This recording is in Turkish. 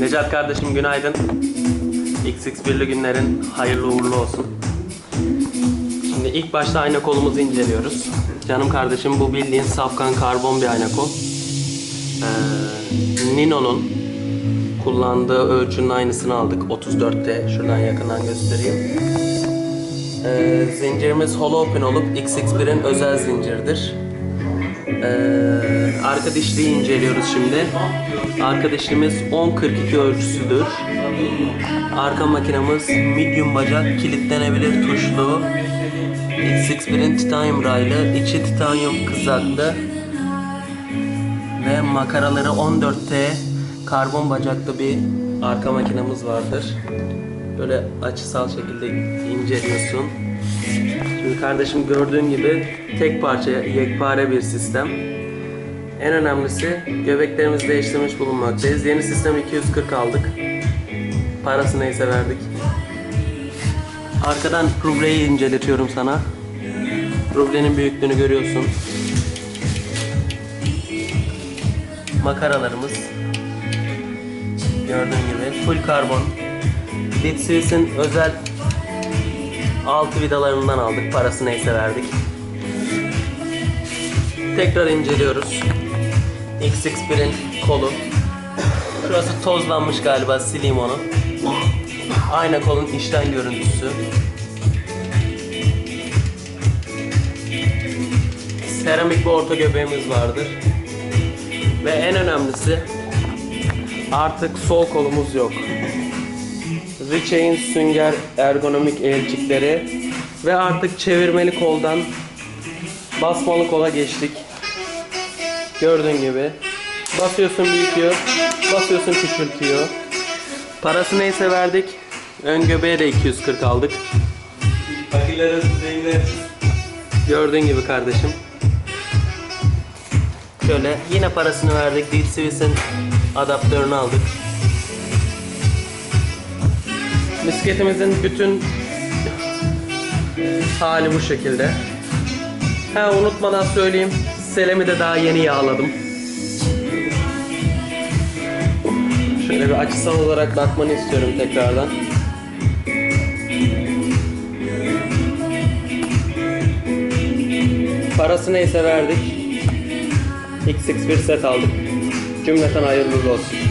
Necat kardeşim günaydın. XX1'li günlerin hayırlı uğurlu olsun. Şimdi ilk başta ayna kolumuzu inceliyoruz. Canım kardeşim bu bildiğin safkan karbon bir ayna kol. Ee, Nino'nun kullandığı ölçünün aynısını aldık. 34'te. Şuradan yakından göstereyim. Ee, zincirimiz hollow pin olup XX1'in özel zincirdir. Ee, arka dişliği inceliyoruz şimdi. Arka dişlimiz 10.42 ölçüsüdür. Arka makinamız medium bacak kilitlenebilir tuşlu. X61'in titanyum raylı, içi titanyum kızaklı ve makaraları 14T karbon bacaklı bir arka makinamız vardır. Böyle açısal şekilde inceliyorsun. Şimdi kardeşim gördüğün gibi tek parça yekpare bir sistem. En önemlisi göbeklerimizi değiştirmiş bulunmaktayız. Yeni sistem 240 aldık. Parası neyse verdik. Arkadan rubleyi inceletiyorum sana. Rublenin büyüklüğünü görüyorsun. Makaralarımız. Gördüğün gibi full karbon. Ditswitz'in özel altı vidalarından aldık. Parası neyse verdik. Tekrar inceliyoruz. XX1'in kolu. Şurası tozlanmış galiba sileyim onu. Ayna kolun içten görüntüsü. Seramik bir orta göbeğimiz vardır. Ve en önemlisi artık sol kolumuz yok. Richein sünger ergonomik elcikleri ve artık çevirmeli koldan basmalı kola geçtik. Gördüğün gibi. Basıyorsun büyütüyor, basıyorsun küçültüyor. Parası neyse verdik. Ön göbeğe de 240 aldık. Fakirlerin düzeyinde Gördüğün gibi kardeşim. Şöyle yine parasını verdik. Deep Swiss'in adaptörünü aldık. Bisikletimizin bütün hali bu şekilde. Ha unutmadan söyleyeyim. Selem'i de daha yeni yağladım. Şöyle bir açısal olarak bakmanı istiyorum tekrardan. Parası neyse verdik. XX1 set aldık. Cümleten hayırlı olsun.